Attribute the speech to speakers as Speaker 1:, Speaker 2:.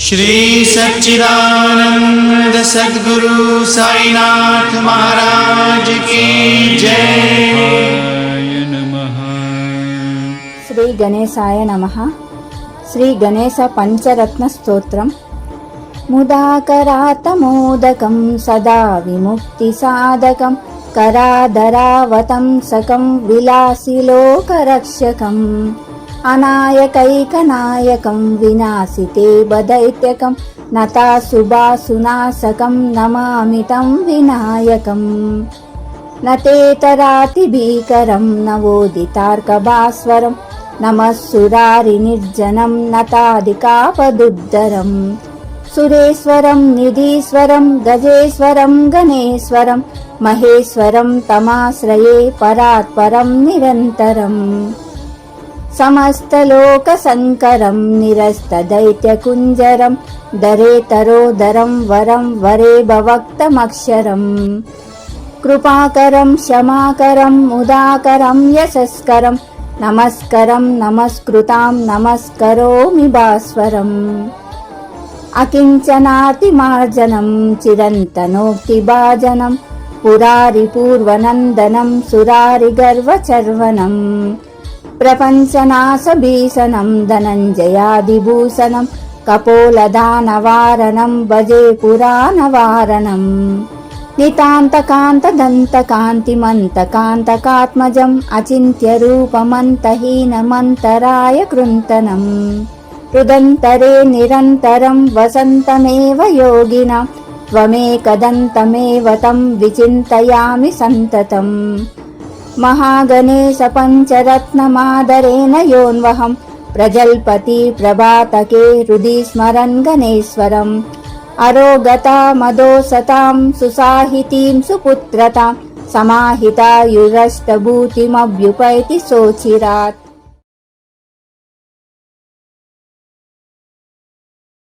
Speaker 1: श्रीसच्चिदानन्द सद्गुरु साईनाथ महाराज श्रीसच्चिरा
Speaker 2: श्रीगणेशाय नमः। श्री गणेश पञ्चरत्न श्रीगणेशपञ्चरत्नस्तोत्रं मुदाकरातमोदकं सदा विमुक्तिसाधकं करादरावतं सकं विलासिलोकरक्षकम्। సకం విలాసిలోకరక్షకం అనాయకైకనాయకం వినాశితే బదైత్యకం నతాశుభాసునాశకం నమామితం వినాయకం నతేతరాతిభీకరం నవోదితార్కభాస్వరం నమः సురారినిర్జనం నతాదికాపదుద్దరం సురేశ్వరం నిధీశ్వరం గజేశ్వరం గణేశ్వరం మహేశ్వరం తమాశ్రయే పరాత్పరం నిరంతరం समस्तलोकसङ्करं निरस्तदैत्यकुञ्जरं दरेतरोदरं वरं वरे भवक्तमक्षरम् कृपाकरं क्षमाकरं मुदाकरं यशस्करं नमस्करं नमस्कृतां नमस्करोमि भास्वरम् अकिञ्चनातिमार्जनं चिरन्तनोक्तिभाजनं पुरारिपूर्वनन्दनं सुरारिगर्वचर्वनम् प्रपञ्चनाशभीषणं धनञ्जयादिभूषणं कपोलदानवारणं भजे पुराणवारणम् नितान्तकान्तदन्तकान्तिमन्तकान्तकात्मजम् अचिन्त्यरूपमन्तहीनमन्तराय कृन्तनम् हृदन्तरे निरन्तरं वसन्तमेव योगिनां त्वमेकदन्तमेव तं विचिन्तयामि सन्ततम् महागणेशपञ्चरत्नमादरेण योन्वहं प्रजल्पति प्रभातके हृदि स्मरन् गणेश्वरम्। अरोगता मदोसतां सुसाहितीं सुपुत्रतां समाहितायुरष्टभूतिमभ्युपैति सोचिरात्